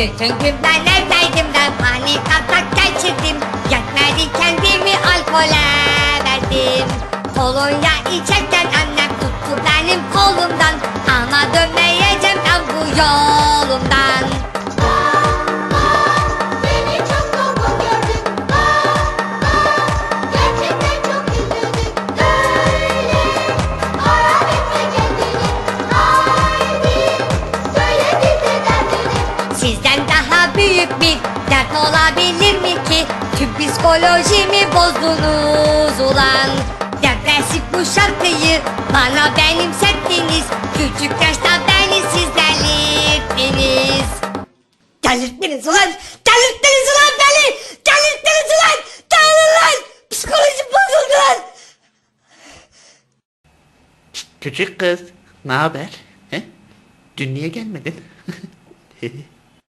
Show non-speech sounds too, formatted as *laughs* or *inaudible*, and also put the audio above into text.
Bütün gün ben. Panik atak geçirdim. Yetmedi kendimi alkole verdim. Kolonya içerken annem tuttu benim kolumdan. Ama dönmeyeceğim ben bu yolumdan olabilir mi ki? Tüm psikolojimi bozdunuz ulan Depresif bu şarkıyı bana benimsettiniz Küçük yaşta beni siz delirttiniz Delirttiniz ulan! Delirttiniz ulan beni! Delirttiniz ulan! Dağılın lan! Psikolojim bozuldu lan! Küçük kız, ne haber? He? Dün niye gelmedin? *laughs*